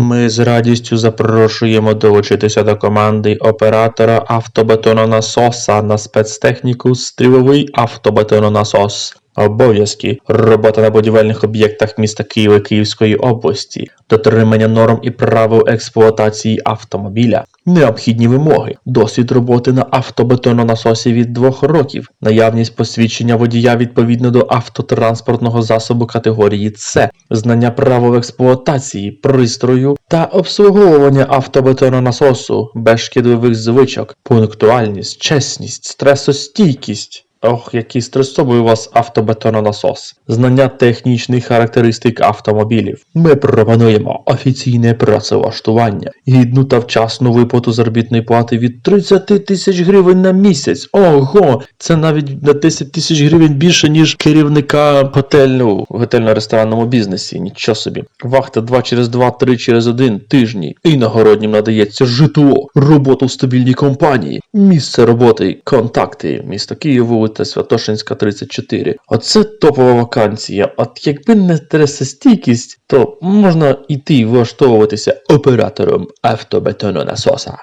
Ми з радістю запрошуємо долучитися до команди оператора автобетононасоса на спецтехніку стріловий автобетононасос. Обов'язки робота на будівельних об'єктах міста Києва Київської області, дотримання норм і правил експлуатації автомобіля, необхідні вимоги, досвід роботи на автобетононасосі від 2 років, наявність посвідчення водія відповідно до автотранспортного засобу категорії С, знання правил експлуатації, пристрою та обслуговування автобетононасосу без шкідливих звичок, пунктуальність, чесність, стресостійкість. Ох, який стресовий у вас автобетононасос. Знання технічних характеристик автомобілів. Ми пропонуємо офіційне працевлаштування, гідну та вчасну виплату заробітної плати від 30 тисяч гривень на місяць. Ого, це навіть на 10 тисяч гривень більше, ніж керівника готельну в готельно-ресторанному бізнесі. Нічого собі. Вахта 2 через 2, 3 через 1 тижні. Іногороднім надається житло, роботу в стабільній компанії, місце роботи, контакти, місто Київ, вулиця Святошинська, 34. Оце топова вакансія. От якби не стресостійкість, то можна йти влаштовуватися оператором автобетононасоса.